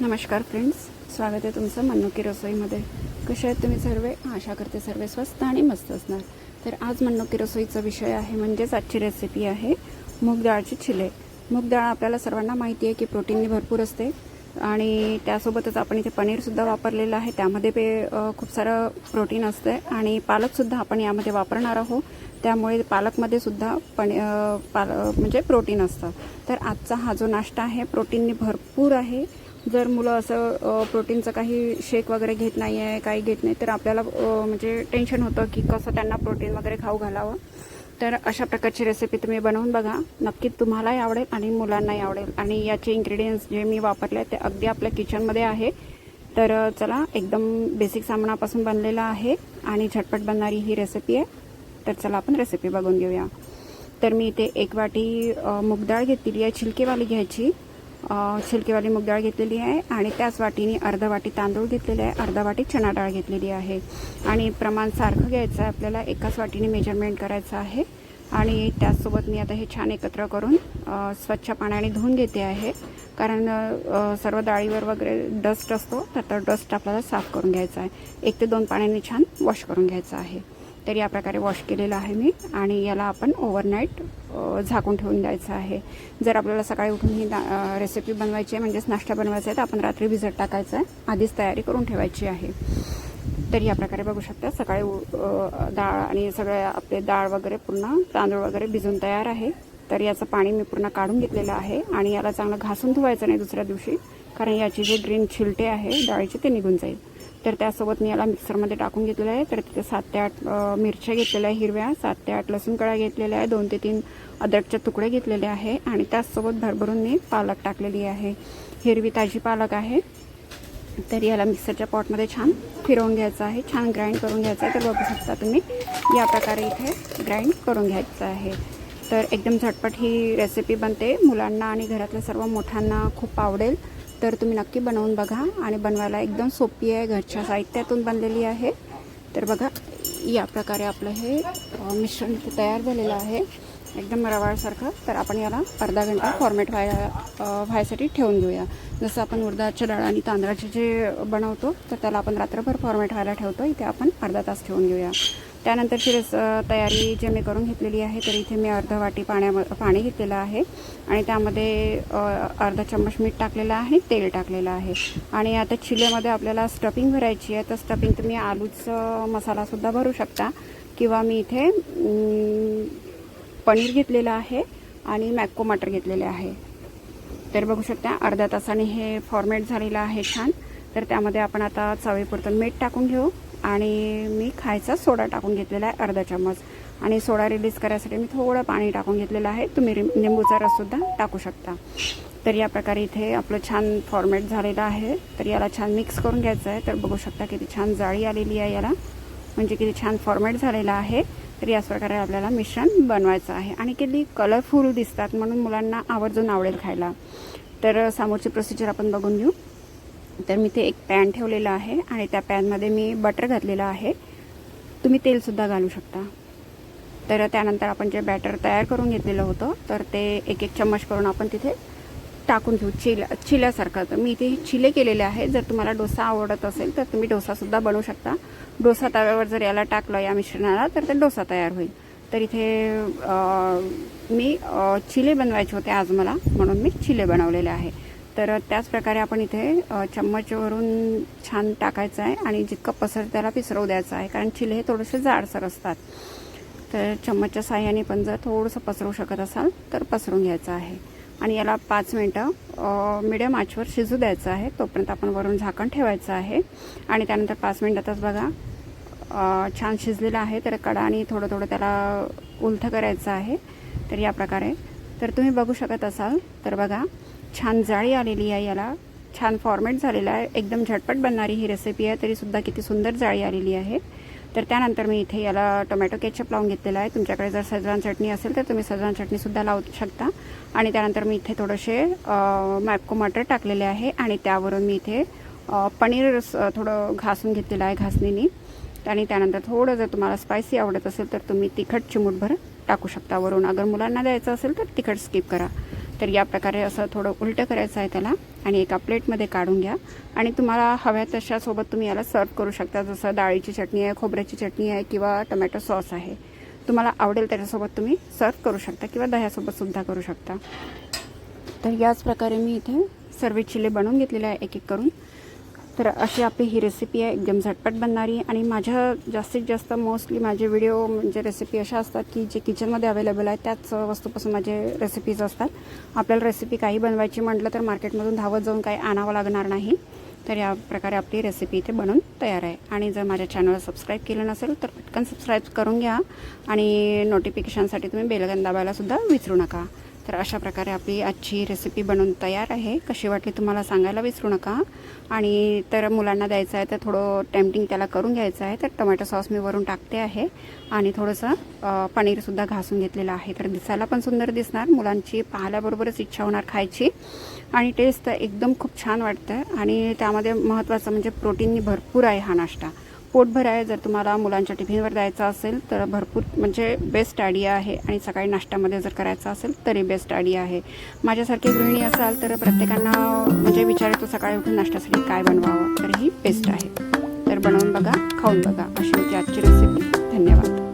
नमस्कार फ्रेंड्स स्वागत आहे तुमचं मन्नुकी रसोईमध्ये. कसे आहेत तुम्ही सर्व? आशा करते सर्व स्वस्त आणि मस्त असणार. तर आज मन्नुकी रसोईचा विषय आहे म्हणजेच आजची रेसिपी आहे मूग डाळची चिले मूग डाळ आपल्याला सर्वांना माहिती आहे की प्रोटीनने भरपूर असते आणि त्यासोबतच आपण इथे पनीरसुद्धा वापरलेलं आहे. त्यामध्ये पे खूप सारं प्रोटीन असते आणि पालकसुद्धा आपण यामध्ये वापरणार आहोत. त्यामुळे पालकमध्ये सुद्धा पण पाल म्हणजे प्रोटीन असतं. तर आजचा हा जो नाश्ता आहे प्रोटीनने भरपूर आहे. जर मुलं असं प्रोटीनचं काही शेक वगैरे घेत नाही आहे काही घेत नाही तर आपल्याला म्हणजे टेन्शन होतं की कसं त्यांना प्रोटीन वगैरे खाऊ घालावं. तर अशा प्रकारची रेसिपी तुम्ही बनवून बघा. नक्की तुम्हालाही आवडेल आणि मुलांनाही आवडेल. आणि याचे इन्ग्रेडियंट्स जे मी वापरले ते अगदी आपल्या किचनमध्ये आहे. तर चला एकदम बेसिक सामानापासून बनलेला आहे आणि झटपट बनणारी ही रेसिपी आहे. तर चला आपण रेसिपी बघून घेऊया. तर मी इथे एक वाटी मूगडाळ घेतलेली आहे छिलकेवाली घ्यायची. छिलकेवाली मूग डाळ घेतलेली आहे आणि त्याच वाटीने अर्धा वाटी तांदूळ घेतलेले आहे अर्धा वाटी चणा डाळ घेतलेली आहे. आणि प्रमाण सारखं घ्यायचं आहे आपल्याला एकाच वाटीने मेजरमेंट करायचं आहे. आणि त्याचसोबत मी आता हे छान एकत्र करून स्वच्छ पाण्याने धुवून घेते आहे. कारण सर्व डाळीवर वगैरे डस्ट असतो तर तो डस्ट आपल्याला साफ करून घ्यायचा आहे. एक ते दोन पाण्याने छान वॉश करून घ्यायचं आहे. तर या प्रकारे वॉश केलेलं आहे मी. आणि याला आपण ओव्हरनाईट झाकून ठेवून द्यायचं आहे. जर आपल्याला सकाळी उठून ही रेसिपी बनवायची आहे म्हणजेच नाश्ता बनवायचा आहे तर आपण रात्री भिजत टाकायचं आहे. आधीच तयारी करून ठेवायची आहे. तर या प्रकारे बघू शकता सकाळी उ- डाळ आणि सगळे आपले डाळ वगैरे पूर्ण तांदूळ वगैरे भिजून तयार आहे. तर याचं पाणी मी पूर्ण काढून घेतलेलं आहे आणि याला चांगलं घासून धुवायचं नाही दुसऱ्या दिवशी कारण याची जी ग्रीन छिलटे आहे डाळीची ते निघून जाईल. तर त्यासोबत मी याला मिक्सरमध्ये टाकून घेतलेलं आहे. तर तिथे सात ते आठ मिरच्या घेतलेल्या आहे हिरव्या. सात ते आठ लसूण कळ्या घेतलेल्या आहे दोन ते तीन अद्रकचे तुकडे घेतलेले आहे. आणि त्याचसोबत भरभरून मी पालक टाकलेली आहे. हिरवी ताजी पालक आहे. तर याला मिक्सरच्या पॉटमध्ये छान फिरवून घ्यायचं आहे. छान ग्राइंड करून घ्यायचं आहे. तर बघू शकता तुम्ही या प्रकारे इथे ग्राइंड करून घ्यायचं आहे. तर एकदम झटपट ही रेसिपी बनते. मुलांना आणि घरातल्या सर्व मोठ्यांना खूप आवडेल. तर तुम्ही नक्की बनवून बघा आणि बनवायला एकदम सोपी आहे घरच्या साहित्यातून बनलेली आहे. तर बघा या प्रकारे आपलं हे मिश्रण तयार झालेलं आहे. एकदम रवाळसारखं. तर आपण याला अर्धा घंटा फॉर्मेट व्हाय व्हायसाठी ठेवून घेऊया. जसं आपण उडदाच्या डाळ आणि तांदळाचे जे बनवतो तर त्याला आपण रात्रभर फॉर्मेट व्हायला ठेवतो. इथे आपण अर्धा तास ठेवून घेऊया. त्यानंतर शिरस तयारी जे मी करून घेतलेली आहे तर इथे मी अर्ध वाटी पाण्या पाणी घेतलेलं आहे. आणि त्यामध्ये अ, अर्धा चम्मच मीठ टाकलेलं आहे आणि तेल टाकलेलं आहे. आणि आता चिलेमध्ये आपल्याला स्टफिंग भरायची आहे. तर स्टफिंग तुम्ही आलूचं मसालासुद्धा भरू शकता. किंवा मी इथे पनीर घेतलेलं आहे आणि मॅक्को मटर घेतलेले आहे. तर बघू शकता अर्ध्या तासाने हे फॉर्मेट झालेलं आहे छान. तर त्यामध्ये आपण आता चवीपुरतं मीठ टाकून घेऊ. आणि मी खायचा सोडा टाकून घेतलेला आहे अर्धा चम्मच. आणि सोडा रिलीज करायसाठी मी थोडं पाणी टाकून घेतलेलं आहे. तुम्ही रिम- निंबूचा रससुद्धा टाकू शकता. तर या प्रकारे इथे आपलं छान फॉर्मेट झालेलं आहे. तर याला छान मिक्स करून घ्यायचं आहे. तर बघू शकता किती छान जाळी आलेली आहे याला. म्हणजे किती छान फॉर्मॅट झालेला आहे. तर याच प्रकारे आपल्याला मिश्रण बनवायचं आहे. आणि किती कलरफुल दिसतात म्हणून मुलांना आवर्जून आवडेल खायला. तर समोरची प्रोसिजर आपण बघून घेऊ. तर मी ते एक पॅन ठेवलेलं आहे आणि त्या पॅनमध्ये मी बटर घातलेलं आहे. तुम्ही तेलसुद्धा घालू शकता. तर त्यानंतर आपण जे बॅटर तयार करून घेतलेलं होतं तर ते एक एक चम्मच करून आपण तिथे टाकून घेऊ. चिल चिल्यासारखं. तर मी इथे चिले केलेले आहे. जर तुम्हाला डोसा आवडत असेल तर तुम्ही डोसासुद्धा बनवू शकता. डोसा तव्यावर जर याला टाकलं या मिश्रणाला तर ते डोसा तयार होईल. तर इथे मी चिले बनवायचे होते आज मला म्हणून मी चिले बनवलेले आहे. तर त्याचप्रकारे आपण इथे चम्मचवरून छान टाकायचं आहे आणि जितकं पसर त्याला पिसरवू द्यायचं आहे. कारण चिले हे थोडेसे जाडसर असतात. तर चम्मचच्या साह्याने पण जर थोडंसं पसरवू शकत असाल तर पसरून घ्यायचं आहे. आणि याला पाच मिनटं मिडियम आचवर शिजू द्यायचं आहे. तोपर्यंत आपण वरून झाकण ठेवायचं आहे. आणि त्यानंतर पाच मिनटातच बघा छान शिजलेलं आहे. तर कडाने थोडं थोडं त्याला उलथं करायचं आहे. तर या प्रकारे. तर तुम्ही बघू शकत असाल. तर बघा छान जाळी आलेली आहे याला. छान फॉर्मेट झालेला आहे. एकदम झटपट बनणारी ही रेसिपी आहे. तरीसुद्धा किती सुंदर जाळी आलेली आहे. तर त्यानंतर मी इथे याला टोमॅटो केचप लावून घेतलेला आहे. तुमच्याकडे जर सजवान चटणी असेल तर तुम्ही सजवान चटणीसुद्धा लावू शकता. आणि त्यानंतर मी इथे थोडेसे मॅपको मटर टाकलेले आहे. आणि त्यावरून मी इथे पनीर थोडं घासून घेतलेलं आहे घासणीने. आणि त्यानंतर थोडं जर तुम्हाला स्पायसी आवडत असेल तर तुम्ही तिखट चिमूटभर टाकू शकता वरून. अगर मुलांना द्यायचं असेल तर तिखट स्किप करा. तर या प्रकारे असं थोडं उलटं करायचं आहे त्याला आणि एका प्लेटमध्ये काढून घ्या. आणि तुम्हाला हव्या तशासोबत तुम्ही याला सर्व करू शकता. जसं डाळीची चटणी आहे खोबऱ्याची चटणी आहे किंवा टमॅटो सॉस आहे. तुम्हाला आवडेल त्याच्यासोबत तुम्ही सर्व करू शकता किंवा दह्यासोबत सुद्धा करू शकता. तर याच प्रकारे मी इथे सर्व चिले बनवून घेतलेले आहे एक एक करून. तर अशी आपली ही रेसिपी आहे. एकदम झटपट बनणारी. आणि माझ्या जास्तीत जास्त मोस्टली माझे व्हिडिओ म्हणजे रेसिपी अशा असतात की जे किचनमध्ये अवेलेबल आहे त्याच वस्तूपासून माझे रेसिपीज असतात. आपल्याला रेसिपी काही बनवायची म्हटलं तर मार्केटमधून धावत जाऊन काही आणावं लागणार नाही. तर या प्रकारे आपली रेसिपी इथे बनवून तयार आहे. आणि जर माझ्या चॅनलला सबस्क्राईब केलं नसेल तर पटकन सबस्क्राईब करून घ्या. आणि नोटिफिकेशनसाठी तुम्ही बेलगन दाबायलासुद्धा विचरू विसरू नका. तर अशा प्रकारे आपली आजची रेसिपी बनवून तयार आहे. कशी वाटली तुम्हाला सांगायला विसरू नका. आणि तर मुलांना द्यायचं आहे तर थोडं टेम्पटिंग त्याला करून घ्यायचं आहे. तर टोमॅटो सॉस मी वरून टाकते आहे. आणि थोडंसं पनीरसुद्धा घासून घेतलेलं आहे. तर दिसायला पण सुंदर दिसणार. मुलांची पाहिल्याबरोबरच इच्छा होणार खायची. आणि टेस्ट तर एकदम खूप छान वाटतं. आणि त्यामध्ये महत्त्वाचं म्हणजे प्रोटीननी भरपूर आहे हा नाश्ता. पोटभर आहे जर तुम्हाला मुलांच्या टिफिनवर द्यायचा असेल तर भरपूर म्हणजे बेस्ट आयडिया आहे. आणि सकाळी नाश्त्यामध्ये जर करायचा असेल तरी बेस्ट आयडिया आहे. माझ्यासारखी गृहिणी असाल तर प्रत्येकांना म्हणजे विचार येतो सकाळी उठून नाश्त्यासाठी काय बनवावं तर ही बेस्ट आहे. तर बनवून बघा खाऊन बघा. अशी होती आजची रेसिपी धन्यवाद.